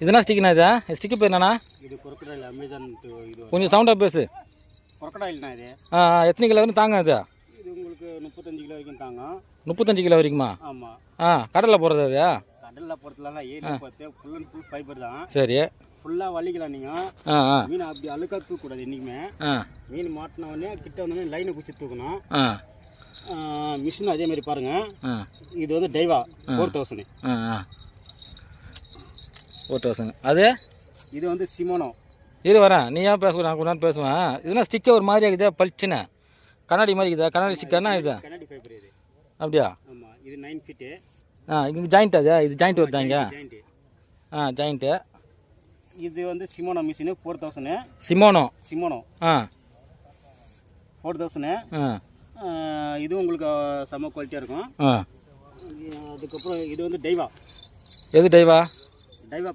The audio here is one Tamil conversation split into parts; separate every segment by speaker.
Speaker 1: இதுனா ஸ்டிக்குண்ணா இது? ஸ்டிக்கு பேர் என்னண்ணா?
Speaker 2: இது crocodile அமேசான் இது
Speaker 1: கொஞ்சம் சவுண்டாக பேசு.
Speaker 2: crocodileண்ணா இது.
Speaker 1: ஆ எத்தனை கிலோ வரைக்கும் தாங்க இது?
Speaker 2: இது உங்களுக்கு முப்பத்தஞ்சு கிலோ வரைக்கும் தாங்கும்
Speaker 1: முப்பத்தஞ்சு கிலோ வரைக்குமா?
Speaker 2: ஆமாம்
Speaker 1: ஆ கடலில் போடுறது அது?
Speaker 2: கடலில் பொறுத்தலாம் ஏரி பார்த்து ஃபுல் அண்ட் ஃபுல் ஃபைபர் தான்.
Speaker 1: சரி.
Speaker 2: ஃபுல்லாக வலிக்கலாம் நீங்கள் மீன் அப்படி அழுக்கா தூக்கக்கூடாது என்றைக்குமே மீன் மாட்டின உடனே கிட்ட வந்தோடனே லைனை குச்சி தூக்கணும்.
Speaker 1: ஆ.
Speaker 2: மிஷின் அதே மாதிரி பாருங்கள் இது வந்து Daiwa four thousand
Speaker 1: four thousand அது?
Speaker 2: இது வந்து சிமோனோ.
Speaker 1: இரு வரேன். நீ ஏன் பேச நான் நேரம் பேசுவேன். இதுனா ஸ்டிக்கே ஒரு மாதிரி இருக்குது பளிச்சுன்னு. கண்ணாடி மாதிரி இருக்குதா கண்ணாடி ஸ்டிக்கர்னா இது?
Speaker 2: இது
Speaker 1: அப்படியா?
Speaker 2: இது நைன் ஃபிட்டு
Speaker 1: ஆ இங்கே ஜாயிண்ட் அது? இது ஜாயிண்ட் வருதா இங்கே
Speaker 2: ஜாயிண்ட்டு
Speaker 1: ஆ ஜாயிண்ட்டு
Speaker 2: இது வந்து Shimano machine four thousand
Speaker 1: Shimano.
Speaker 2: Shimano.
Speaker 1: ஆ.
Speaker 2: ஃபோர் தௌசண்ட்
Speaker 1: ஆ.
Speaker 2: இது உங்களுக்கு செம்ம குவாலிட்டியாக இருக்கும்.
Speaker 1: ஆ.
Speaker 2: அதுக்கப்புறம் இது வந்து டைவா.
Speaker 1: எது டைவா?
Speaker 2: டைவா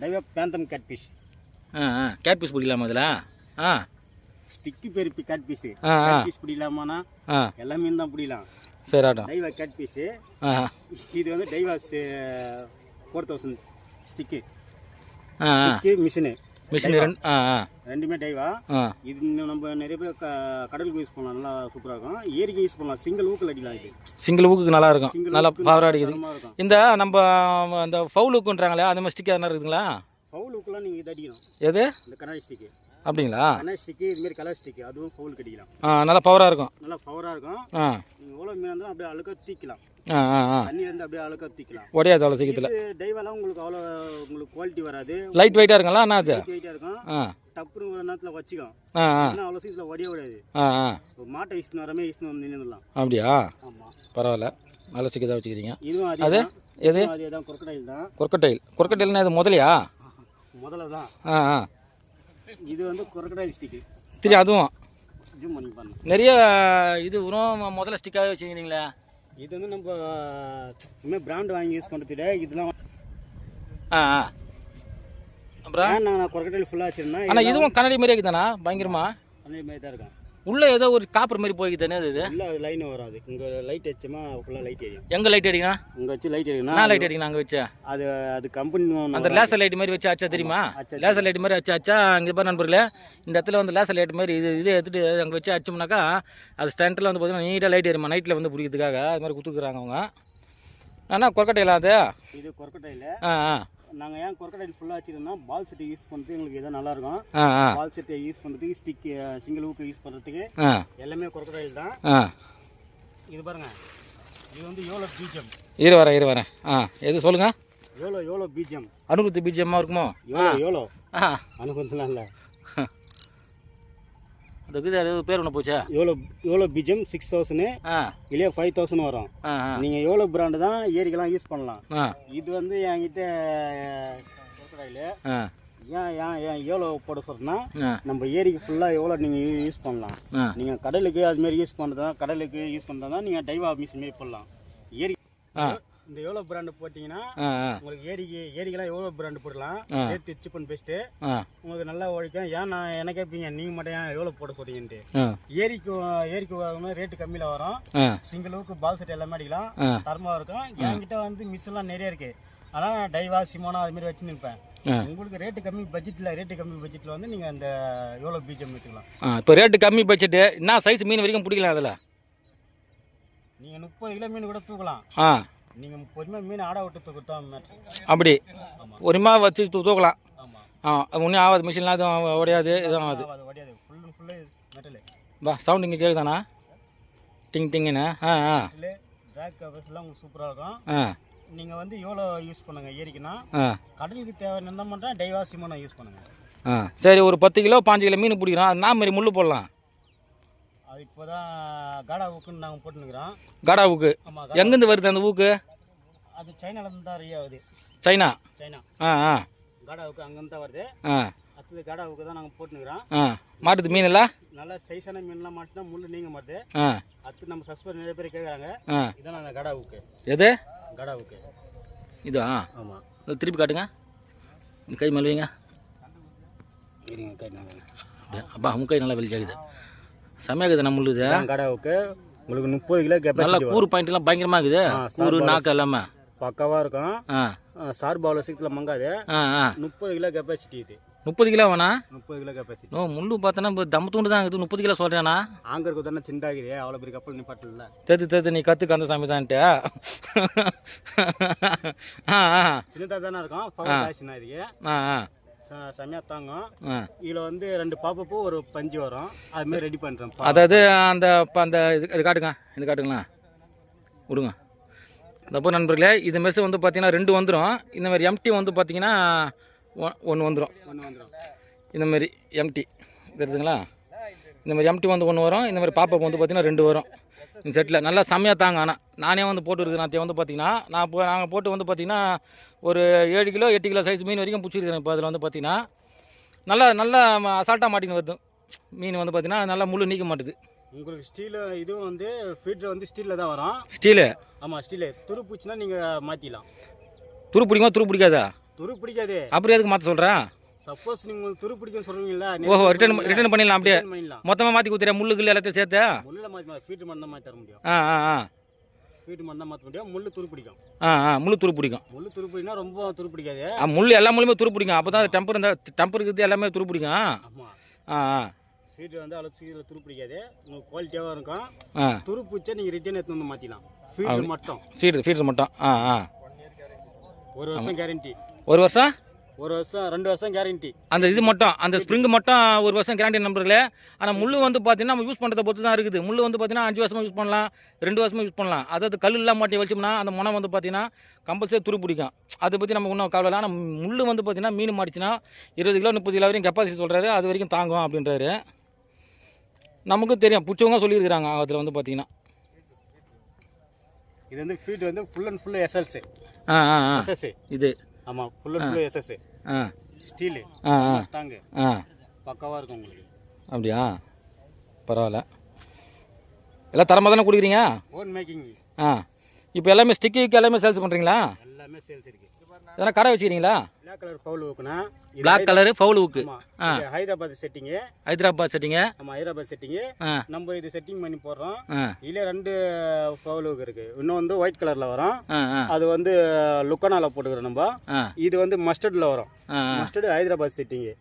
Speaker 2: டைவா பேந்தம் கேட் பீஸ்
Speaker 1: ஆ ஆ. கேட் பீஸ் பிடிக்கலாமா அதில் ஆ.
Speaker 2: ஸ்டிக்கு பெருப்பி கேட் பீஸு கேட் பீஸ் பிடிக்கலாமாண்ணா எல்லா மீன் தான் பிடிக்கலாம்.
Speaker 1: சரி ஆட்டம்.
Speaker 2: டைவா கேட் பீஸு இது வந்து Daiwa four thousand stick stick machine
Speaker 1: machine ரெண்டு ஆ
Speaker 2: ரெண்டுமே டைவா? இது நம்ம நிறைய பேர் கடலுக்கு யூஸ் பண்ணலாம் நல்லா சூப்பராக இருக்கும். ஏரிக்கு யூஸ் பண்ணலாம். சிங்கிள் ஊக்கில் அடிக்கலாம் இது.
Speaker 1: சிங்கிள் ஊக்குக்கு நல்லா இருக்கும். நல்லா பவர் அடிக்குது. இந்த நம்ம அந்த ஃபவுல் ஊக்குன்றாங்களே அந்த மாதிரி ஸ்டிக் எதனா இருக்குதுங்களா?
Speaker 2: ஃபவுல் ஊக்கெலாம் நீங்கள் இது அடிக்கணும்.
Speaker 1: எது?
Speaker 2: இந்த கண்ணாடி ஸ்டிக்கு
Speaker 1: அப்படிங்களா?
Speaker 2: கண்ணாடி ஸ்டிக்கு இதுமாரி கலர் ஸ்டிக்கு அதுவும் ஃபவுல் கடிக்கலாம்
Speaker 1: நல்லா பவராக இருக்கும்.
Speaker 2: நல்லா பவராக இருக்கும். அப்படியே அழுக்க தீக்கலாம்.
Speaker 1: ஆ ஆ
Speaker 2: அப்படியே அழுக்க தீக்கலாம்.
Speaker 1: உடையாது அவ்வளோ சீக்கிரத்தில்
Speaker 2: டைவெல்லாம் உங்களுக்கு அவ்வளோ உங்களுக்கு குவாலிட்டி வராது.
Speaker 1: லைட் வெயிட்டாக இருக்குங்களா? என்ன அது?
Speaker 2: வெயிட்டாக இருக்கும்.
Speaker 1: ஆ.
Speaker 2: டப்புன்னு ஒரு நேரத்தில்
Speaker 1: ஆ ஆ.
Speaker 2: ஆனால் அவ்வளோ சீக்கிரத்தில் உடைய விடாது
Speaker 1: ஆ ஆ.
Speaker 2: ஒரு மாட்டை இஷ்டம் வரமே இஷ்டம் வந்து நின்றுடலாம்
Speaker 1: அப்படியா?
Speaker 2: ஆமாம்
Speaker 1: பரவாயில்ல. நல்ல தான் வச்சுக்கிறீங்க.
Speaker 2: இதுவும் அதே
Speaker 1: எது?
Speaker 2: அதே தான். தான்.
Speaker 1: கொர்க்கட்டைல் கொர்க்கட்டைல்னா இது முதலையா?
Speaker 2: முதல்ல தான்.
Speaker 1: ஆ ஆ.
Speaker 2: இது வந்து குரக்கடையில் ஸ்டிக்கு
Speaker 1: சரி அதுவும்.
Speaker 2: ஜூம் பண்ணி பண்ணு
Speaker 1: நிறைய இது உரம் முதல்ல ஸ்டிக்காகவே வச்சுக்கிறீங்களே?
Speaker 2: இது வந்து நம்ம இனிமேல் பிராண்ட் வாங்கி யூஸ் பண்ணுறதுல இதெல்லாம்
Speaker 1: ஆ ஆ. அப்புறம்?
Speaker 2: நான் குரக்கடையில் ஃபுல்லாக வச்சிருந்தேன்.
Speaker 1: ஆனால் இதுவும் கண்ணாடி மாதிரியே இருக்குதாண்ணா? பயங்கரமா?
Speaker 2: அதே மாதிரி தான் இருக்கும்.
Speaker 1: உள்ளே ஏதோ ஒரு காப்பர் மாதிரி போய்க்குதானே அது இது?
Speaker 2: இல்லை லைன் வராது. இங்கே லைட் வச்சோமா ஃபுல்லாக லைட் எரியும்
Speaker 1: எங்கே லைட் அடிக்கணும்
Speaker 2: இங்கே வச்சு லைட் எரியும்னா
Speaker 1: நான் லைட் அடிக்கணும் அங்கே வச்சா?
Speaker 2: அது அது கம்பெனி
Speaker 1: அந்த லேசர் லைட் மாதிரி வச்சு ஆச்சா தெரியுமா? லேசர் லைட் மாதிரி வச்சு ஆச்சா? அங்கே பாரு நண்பர்களே இந்த இடத்துல வந்து லேசர் லைட் மாதிரி இது இது எடுத்துட்டு அங்கே வச்சு அடிச்சோம்னாக்கா அது ஸ்டண்ட்டில் வந்து பார்த்தீங்கன்னா நீட்டாக லைட் எரியுமா நைட்டில் வந்து பிடிக்கிறதுக்காக. அது மாதிரி கொடுத்துருக்குறாங்க அவங்க. ஆனால் கொரக்கட்டையில் அது?
Speaker 2: இது கொரக்கட்டையில்.
Speaker 1: ஆ ஆ.
Speaker 2: நாங்கள் ஏன் கொரக்கடையில் ஃபுல்லாக வச்சிருந்தோம் பால் செட்டை யூஸ் பண்ணுறது எங்களுக்கு எதாவது நல்லாயிருக்கும்
Speaker 1: ஆ ஆ.
Speaker 2: பால் செட்டை யூஸ் பண்ணுறதுக்கு ஸ்டிக் சிங்கிள் ஊக்கு யூஸ் பண்ணுறதுக்கு எல்லாமே கொரக்கடையில் தான். இது பாருங்க. இது வந்து எவ்வளோ பீஜம்?
Speaker 1: இரு வரேன் இரு வரேன். ஆ எது சொல்லுங்கள்
Speaker 2: எவ்வளோ எவ்வளோ பீஜம்?
Speaker 1: அனுபவத்து பீஜமாக இருக்குமோ?
Speaker 2: எவ்வளோ எவ்வளோ
Speaker 1: ஆ.
Speaker 2: அனுபவத்துலாம் இல்லை.
Speaker 1: அது பேர் ஒன்று போச்சா?
Speaker 2: எவ்வளோ எவ்வளோ பீஜம்? சிக்ஸ் தௌசண்ட்
Speaker 1: ஆ.
Speaker 2: இல்லையா ஃபைவ் தௌசண்ட் வரும். நீங்கள் எவ்வளோ பிராண்டு தான் ஏரிக்கெல்லாம் யூஸ் பண்ணலாம்? இது வந்து என்கிட்ட ஏன் ஏன் ஏன் எவ்வளோ போட சொல்கிறேன்னா
Speaker 1: ஆ.
Speaker 2: நம்ம ஏரிக்கு ஃபுல்லாக எவ்வளோ நீங்கள் யூஸ் பண்ணலாம்? நீங்கள் கடலுக்கு அதுமாரி யூஸ் பண்ணுறதா கடலுக்கு யூஸ் பண்ணுறதா நீங்கள் டைவா மிஷின் மாரி போடலாம். ஏரி இந்த எவ்வளோ பிராண்டு போட்டிங்கன்னா உங்களுக்கு ஏரிக்கு ஏரிக்கெல்லாம் எவ்வளோ பிராண்டு போடலாம். சிப் அண்ட் பெஸ்ட்டு
Speaker 1: ஆ.
Speaker 2: உங்களுக்கு நல்லா உழைக்கும். ஏன் நான் என்ன கேட்பீங்க? நீங்கள் மட்டும் ஏன் எவ்வளோ போட சொல்றீங்கன்ட்டு
Speaker 1: ஆ.
Speaker 2: ஏரிக்கு ஏரிக்கு வாங்கினா ரேட்டு கம்மியில் வரும்.
Speaker 1: ஆ.
Speaker 2: சிங்கிள் ஊக்கு பால் செட் எல்லாமே அடிக்கலாம். தரமாக இருக்கும். என்கிட்ட வந்து மிஸ் எல்லாம் நிறைய இருக்கு. ஆனால் டைவா சிமோனா அது மாதிரி வச்சு நிற்பேன். உங்களுக்கு ரேட்டு கம்மி பட்ஜெட்டில் ரேட்டு கம்மி பட்ஜெட்டில் வந்து நீங்கள் அந்த எவ்வளோ பீஜம் எடுத்துக்கலாம்.
Speaker 1: ஆ இப்போ ரேட்டு கம்மி பட்ஜெட்டு என்ன சைஸ் மீன் வரைக்கும் பிடிக்கலாம் அதில்?
Speaker 2: நீங்கள் முப்பது கிலோ மீன் கூட தூக்கலாம். நீங்கள் பொறுமையாக மீன் ஆட விட்டு தூக்கத்தா மேட்ரு
Speaker 1: அப்படி. பொறுமையாக வச்சு தூ தூக்கலாம்.
Speaker 2: ஆமாம்
Speaker 1: ஒன்றும் ஆகாது மிஷின்லாம் எதுவும் உடையாது எதுவும் ஆகாது.
Speaker 2: அது வடியாது ஃபுல் அண்ட் ஃபுல்லு மெட்டலு
Speaker 1: பா சவுண்ட் இங்கே கேட்குதாண்ணா டிங் டிங்குன்னு. ஆ ஆ.
Speaker 2: மெட்டலு ட்ராக் கவர்ஸ்லாம் உங்களுக்கு சூப்பராக இருக்கும்.
Speaker 1: ஆ.
Speaker 2: நீங்கள் வந்து எவ்வளோ யூஸ் பண்ணுங்கள் ஏரிக்குன்னா கடலுக்கு தேவை என்ன மட்டும் டைவா சிமோனா யூஸ் பண்ணுங்கள்
Speaker 1: ஆ. சரி ஒரு பத்து கிலோ பாஞ்சு கிலோ மீன் பிடிக்கிறோம். அது நான் மாதிரி முள் போடலாம்.
Speaker 2: அது இப்போ தான் காடா ஊக்குன்னு நாங்கள் போட்டுனுக்குறோம்
Speaker 1: கடா ஊக்கு.
Speaker 2: ஆமாம்
Speaker 1: எங்கேருந்து வருது அந்த ஊக்கு?
Speaker 2: அது சைனாலேருந்து தான் ஆகுது.
Speaker 1: சைனா?
Speaker 2: சைனா.
Speaker 1: ஆ ஆ.
Speaker 2: காடா ஊக்கு அங்கேருந்து தான் வருது.
Speaker 1: ஆ.
Speaker 2: அடுத்தது காடா ஊக்கு தான் நாங்கள் போட்டுனுக்குறோம்
Speaker 1: ஆ. மாட்டுது மீன்
Speaker 2: நல்லா சைஸான மீன்லாம் மாட்டினா முள் நீங்க மாட்டுது.
Speaker 1: ஆ.
Speaker 2: அடுத்து நம்ம சஸ்பெண்ட் நிறைய பேர் கேட்குறாங்க
Speaker 1: ஆ.
Speaker 2: இதான் அந்த காடா ஊக்கு.
Speaker 1: எது?
Speaker 2: காடா ஊக்கு.
Speaker 1: இதா?
Speaker 2: ஆமாம்
Speaker 1: திருப்பி காட்டுங்க. கை மேலே வைங்க.
Speaker 2: இருங்க கேட்டாங்க
Speaker 1: அப்படியே. அப்பா உங்க கை நல்லா வெளிச்சாகுது செம்மையாகுது நம்ம இது
Speaker 2: காடா ஊக்கு உங்களுக்கு முப்பது கிலோ
Speaker 1: நல்லா
Speaker 2: கெப்பாசிட்டி
Speaker 1: கூறு பாயிண்ட் எல்லாம் பயங்கரமா இருக்குது. கூறு நாக்கு எல்லாமே.
Speaker 2: பக்காவாக இருக்கும். சார்பு அவ்வளோ சீக்கிரத்தில் மங்காது. முப்பது கிலோ கெப்பாசிட்டி இது.
Speaker 1: முப்பது கிலோ வேணா?
Speaker 2: முப்பது கிலோ கெப்பாசிட்டி
Speaker 1: ஓ முள்ளு பார்த்தோன்னா இப்போ தம்ம தூண்டு தான் இருக்குது. முப்பது கிலோ சொல்கிறேண்ணா
Speaker 2: ஆங்கருக்கு தானே சிண்டாகுது அவ்வளோ பெரிய கப்பல் நிப்பாட்டல.
Speaker 1: தெத்து தெத்து நீ கற்று கந்த சாமி தான்ட்டு. ஆ
Speaker 2: சின்னதாக தானே இருக்கும்.
Speaker 1: ஆ ஆ.
Speaker 2: ச- செமையா தாங்கும்.
Speaker 1: ஆ.
Speaker 2: இதில் வந்து ரெண்டு பாப்பப்பு ஒரு பஞ்சு வரும். அது மாதிரி ரெடி பண்ணுறேன்
Speaker 1: அதாவது அந்த இப்போ அந்த இது இது காட்டுங்க இது காட்டுங்களா? விடுங்க தப்போ நண்பர்களே இது மெஸ் வந்து பார்த்தீங்கன்னா ரெண்டு வந்துடும் இந்த மாதிரி எம்டி வந்து பார்த்தீங்கன்னா ஒன்று வந்துடும்
Speaker 2: ஒன்று வந்துடும்
Speaker 1: இந்த மாதிரி எம்டி தெரியுதுங்களா? இந்த மாதிரி எம்டி வந்து ஒன்று வரும். இந்த மாதிரி பாப்பப் வந்து பார்த்தீங்கன்னா ரெண்டு வரும். இந்த செட்டில் நல்லா செம்மையாக தாங்க ஆனால் நானே வந்து போட்டு இருக்கிறேன். வந்து பார்த்தீங்கன்னா நான் இப்போ நாங்கள் போட்டு வந்து பார்த்தீங்கன்னா ஒரு ஏழு கிலோ எட்டு கிலோ சைஸ் மீன் வரைக்கும் பிடிச்சிருக்கிறேன் இப்போ அதில் வந்து பார்த்தீங்கன்னா நல்லா நல்லா அசால்ட்டாக மாட்டின்னு வருது. மீன் வந்து பார்த்தீங்கன்னா நல்லா முள்ளு நீக்க மாட்டுது.
Speaker 2: உங்களுக்கு ஸ்டீல் இதுவும் வந்து ஃபீட்ரு வந்து ஸ்டீலில் தான் வரும்.
Speaker 1: ஸ்டீலு
Speaker 2: ஆமாம் ஸ்டீலு துரு பூச்சினா நீங்கள் மாற்றிக்கலாம்
Speaker 1: துரு பிடிக்குமா? துரு பிடிக்காதா?
Speaker 2: துரு பிடிக்காது.
Speaker 1: அப்புறம் எதுக்கு மாற்ற சொல்கிறேன்
Speaker 2: சப்போஸ் நீங்கள் உங்களுக்கு துரு பிடிக்கும்னு சொல்கிறீங்களா
Speaker 1: ஓஹோ ரிட்டர்ன் ரிட்டர்ன் பண்ணிடலாம் அப்படியே.
Speaker 2: பண்ணிடலாம்.
Speaker 1: மொத்தமாக மாற்றி கொடுத்துறியா முள்ளு கில்லு எல்லாத்தையும் சேர்த்து?
Speaker 2: முள்ளில் மாற்றி ஃபீட்டு மட்டும் தான் மாற்றி தர முடியும்.
Speaker 1: ஆ ஆ ஆ.
Speaker 2: ஃபீட்டு மட்டும் தான் மாற்ற முடியும். முள்ளு துரு பிடிக்கும்.
Speaker 1: ஆ ஆ முள்ளு துரு பிடிக்கும்.
Speaker 2: முள்ளு துரு ரொம்ப துரு பிடிக்காது.
Speaker 1: ஆ, முள் எல்லா முள்ளுமே துரு பிடிக்கும். அப்போ தான் டெம்பர் இந்த டெம்பர் இருக்குது எல்லாமே துரு பிடிக்கும். ஆ ஆ.
Speaker 2: ஃபீட்டு வந்து அவ்வளோ சீக்கிரம் துரு பிடிக்காது. உங்களுக்கு குவாலிட்டியாகவும் இருக்கும்.
Speaker 1: ஆ.
Speaker 2: துரு பூச்சை நீங்கள் ரிட்டர்ன் எடுத்து வந்து மாற்றிக்கலாம் ஃபீட்டு மட்டும்.
Speaker 1: ஃபீட்ரு ஃபீட்ரு மட்டும். ஆ ஆ.
Speaker 2: ஒரு வருஷம் கேரண்டி
Speaker 1: ஒரு வருஷம்?
Speaker 2: ஒரு வருஷம் ரெண்டு வருஷம் கேரண்டி
Speaker 1: அந்த இது மட்டும் அந்த ஸ்ப்ரிங் மட்டும் ஒரு வருஷம் கேரண்டி நம்பர்களே ஆனால் முள் வந்து பார்த்தீங்கன்னா நம்ம யூஸ் பண்ணுறதை பொறுத்து தான் இருக்குது. முள் வந்து பார்த்தீங்கன்னா அஞ்சு வருஷமாக யூஸ் பண்ணலாம் ரெண்டு வருஷமாக யூஸ் பண்ணலாம். அதாவது கல் இல்லாம மாட்டி வச்சோம்னா அந்த முனை வந்து பார்த்தீங்கன்னா கம்பல்சரி துரு பிடிக்கும். அதை பற்றி நம்ம இன்னும் கவலை ஆனால் முள் வந்து பார்த்தீங்கன்னா மீன் மாட்டிச்சுன்னா இருபது கிலோ முப்பது கிலோ வரைக்கும் கெப்பாசிட்டி சொல்கிறாரு அது வரைக்கும் தாங்கும் அப்படின்றாரு. நமக்கும் தெரியும். பிடிச்சவங்க சொல்லியிருக்கிறாங்க அதில் வந்து பார்த்தீங்கன்னா
Speaker 2: இது வந்து ஃபீட் வந்து ஃபுல் அண்ட் ஃபுல் எஸ்எல்ஸு
Speaker 1: ஆ ஆ ஆ.
Speaker 2: எஸ்எஸ்
Speaker 1: இது.
Speaker 2: ஆமாம் ஃபுல் அண்ட் ஃபுல் எஸ்எஸ்
Speaker 1: ஆ
Speaker 2: ஸ்டீலு.
Speaker 1: ஆ ஆ.
Speaker 2: ஸ்ட்ராங்கு
Speaker 1: ஆ.
Speaker 2: பக்காவாக இருக்கும் உங்களுக்கு.
Speaker 1: அப்படியா? பரவாயில்ல. எல்லாம் தரமாக தானே கொடுக்குறீங்க?
Speaker 2: ஓன் மேக்கிங்
Speaker 1: ஆ. இப்போ எல்லாமே ஸ்டிக்கு எல்லாமே சேல்ஸ் பண்ணுறீங்களா
Speaker 2: எல்லாமே சேல்ஸ் இருக்கு.
Speaker 1: எதனா கடை வச்சுக்கிறீங்களா?
Speaker 2: பிளாக் கலர் பவுல் ஊக்குனா
Speaker 1: பிளாக் கலரு ஃபவுல் ஊக்கு
Speaker 2: ஹைதராபாத் செட்டிங்கு
Speaker 1: ஹைதராபாத் செட்டிங்க
Speaker 2: நம்ம ஹைதராபாத் செட்டிங்கு நம்ம இது செட்டிங் பண்ணி போடுறோம். இதுல ரெண்டு பவுல் ஊக்கு இருக்கு. இன்னும் வந்து ஒயிட் கலர்ல வரும். அது வந்து லுக்கனால போட்டுக்கிறோம் நம்ம. இது வந்து மஸ்டர்ட்ல வரும். மஸ்டர்டு ஹைதராபாத் செட்டிங்கு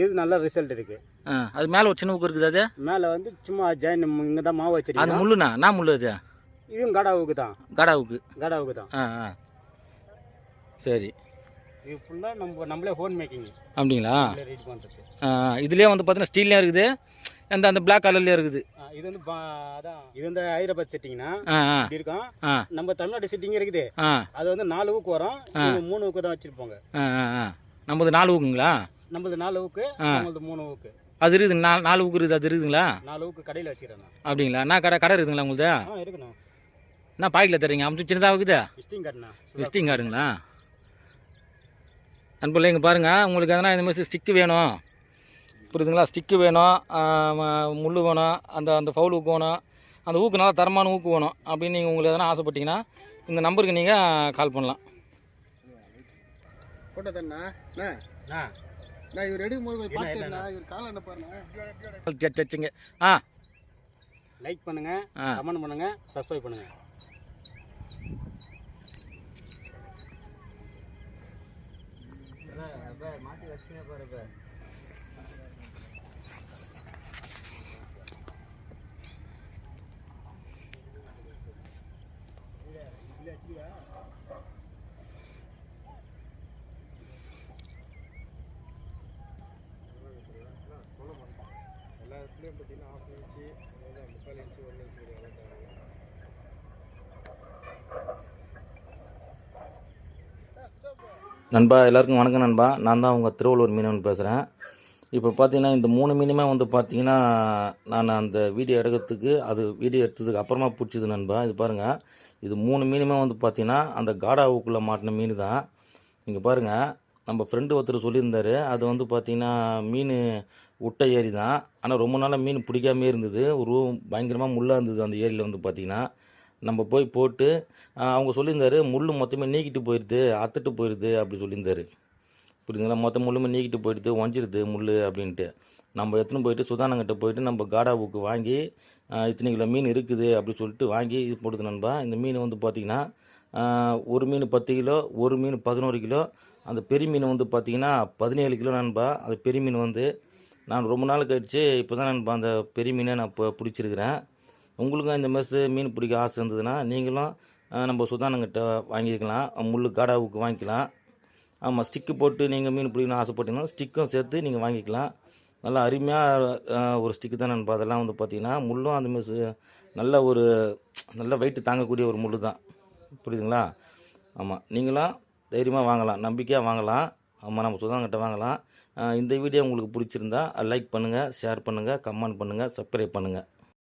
Speaker 2: இது நல்ல ரிசல்ட் இருக்கு.
Speaker 1: அது மேலே ஒரு சின்ன ஊக்கு இருக்குது அது?
Speaker 2: மேல வந்து சும்மா ஜாயின் இங்க தான் மாவு
Speaker 1: அந்த
Speaker 2: வச்சிருக்கோம்
Speaker 1: முள்ளுண்ணா? நான் முள்ளு அது?
Speaker 2: இதுவும் கடா ஊக்கு தான்.
Speaker 1: கடா ஊக்கு
Speaker 2: கடா ஊக்கு தான்.
Speaker 1: சரி.
Speaker 2: இது ஃபுல்லா நம்ம நம்மளே ஹோம் மேக்கிங்
Speaker 1: அப்படிங்களா?
Speaker 2: ரெடி
Speaker 1: ஆ. இதுலேயே வந்து பார்த்தீங்கன்னா ஸ்டீல்லையும் இருக்குது. அந்த அந்த பிளாக் கலர்லேயும் இருக்குது.
Speaker 2: இது வந்து அதான் இது வந்து ஹைதராபாத் செட்டிங்னா இப்படி இருக்கும். நம்ம தமிழ்நாடு செட்டிங் இருக்குது. அது வந்து நாலு ஊக்கு வரும். மூணு ஊக்கு தான் வச்சிருப்பாங்க.
Speaker 1: நம்மது நாலு ஊக்குங்களா?
Speaker 2: நம்மளது நாலு ஊக்கு. நம்மளது மூணு ஊக்கு.
Speaker 1: அது இருக்குது நாலு நாலு ஊக்கு இருக்குது அது இருக்குதுங்களா?
Speaker 2: நாலு ஊக்கு கடையில் வச்சிருக்கேன் நான்.
Speaker 1: அப்படிங்களா? என்ன கடை கடை இருக்குதுங்களா உங்களுது?
Speaker 2: ஆ இருக்கணும்.
Speaker 1: என்ன பாக்கெட்டில் தரீங்க அமுச்சு சின்னதாக இருக்குது
Speaker 2: விசிட்டிங் கார்டுண்ணா.
Speaker 1: விசிட்டிங் கார்டுங்களா? நண்பர்களே இங்கே பாருங்கள் உங்களுக்கு எதனா இந்த மாதிரி ஸ்டிக்கு வேணும். புரியுதுங்களா? ஸ்டிக்கு வேணும் ஆ, ம- முள்ளு வேணும் அந்த அந்த ஃபவுல் ஊக்கு வேணும் அந்த ஊக்கு நல்லா தரமான ஊக்கு வேணும் அப்படின்னு நீங்கள் உங்களுக்கு எதனா ஆசைப்பட்டீங்கன்னா இந்த நம்பருக்கு நீங்கள் கால் பண்ணலாம்.
Speaker 3: போட்டோ தானே
Speaker 2: அண்ணா,
Speaker 3: நான் இவர் எடுக்கும் போது போய் பார்த்தேன்? இவர் காலை என்ன பாருங்க
Speaker 1: சரி சச்சிங்க ஆ.
Speaker 2: லைக் பண்ணுங்க
Speaker 1: ஆ.
Speaker 2: கமெண்ட் பண்ணுங்க சப்ஸ்கிரைப் பண்ணுங்க
Speaker 3: எல்லா இடத்துலையும் பார்த்தீங்கன்னா ஆஃப் இன்ச்சு அதாவது முக்கால் இன்ச்சு ஒன்று இன்ச்சு வளர்த்தாங்க
Speaker 4: நண்பா எல்லாருக்கும் வணக்கம் நண்பா. நான் தான் உங்கள் திருவள்ளூர் மீனவன் பேசுகிறேன் இப்போ பார்த்தீங்கன்னா இந்த மூணு மீனுமே வந்து பார்த்தீங்கன்னா நான் அந்த வீடியோ எடுக்கிறதுக்கு அது வீடியோ எடுத்ததுக்கு அப்புறமா பிடிச்சிது நண்பா. இது பாருங்கள் இது மூணு மீனுமே வந்து பார்த்தீங்கன்னா அந்த காடாவுக்குள்ளே மாட்டின மீன் தான். இங்கே பாருங்கள் நம்ம ஃப்ரெண்டு ஒருத்தர் சொல்லியிருந்தாரு. அது வந்து பார்த்திங்கன்னா மீன் உட்டை ஏரி தான். ஆனால் ரொம்ப நாளாக மீன் பிடிக்காமே இருந்தது. ஒரு பயங்கரமாக முள்ளாக இருந்தது அந்த ஏரியில் வந்து பார்த்தீங்கன்னா நம்ம போய் போட்டு அவங்க சொல்லியிருந்தாரு முள் மொத்தமே நீக்கிட்டு போயிடுது அத்துட்டு போயிடுது அப்படி சொல்லியிருந்தாரு. புரியுதுங்களா மொத்த முள்ளுமே நீக்கிட்டு போயிடுது ஒஞ்சிருது முள் அப்படின்ட்டு. நம்ம எடுத்துன்னு போயிட்டு சுதானங்கிட்ட போயிட்டு நம்ம காடா புக்கு வாங்கி இத்தனை கிலோ மீன் இருக்குது அப்படி சொல்லிட்டு வாங்கி இது போடுது நண்பா. இந்த மீன் வந்து பார்த்திங்கன்னா
Speaker 1: ஒரு மீன் பத்து கிலோ ஒரு மீன் பதினோரு கிலோ. அந்த பெரிய மீன் வந்து பார்த்திங்கன்னா பதினேழு கிலோ நண்பா. அது பெரிய மீன் வந்து நான் ரொம்ப நாள் கழிச்சு இப்போ தான் நண்பா அந்த பெரிய மீனை நான் இப்போ பிடிச்சிருக்கிறேன். உங்களுக்கும் இந்த மெஸ்ஸு மீன் பிடிக்க ஆசை இருந்ததுன்னா நீங்களும் நம்ம சுதானங்கிட்ட வாங்கிக்கலாம். முள் காடாவுக்கு வாங்கிக்கலாம். ஆமாம் ஸ்டிக்கு போட்டு நீங்கள் மீன் பிடிக்கணும்னு ஆசைப்பட்டீங்கன்னா ஸ்டிக்கும் சேர்த்து நீங்கள் வாங்கிக்கலாம். நல்லா அருமையாக ஒரு ஸ்டிக்கு தான் நண்பா அதெல்லாம் வந்து பார்த்தீங்கன்னா முள்ளும் அந்த மெஸ்ஸு நல்ல ஒரு நல்ல வெயிட்டு தாங்கக்கூடிய ஒரு முள் தான். புரியுதுங்களா? ஆமாம் நீங்களும் தைரியமாக வாங்கலாம். நம்பிக்கையாக வாங்கலாம். ஆமாம் நம்ம சுதாங்கிட்ட வாங்கலாம். இந்த வீடியோ உங்களுக்கு பிடிச்சிருந்தா லைக் பண்ணுங்கள் ஷேர் பண்ணுங்கள் கமெண்ட் பண்ணுங்கள் சப்ஸ்கிரைப் பண்ணுங்கள்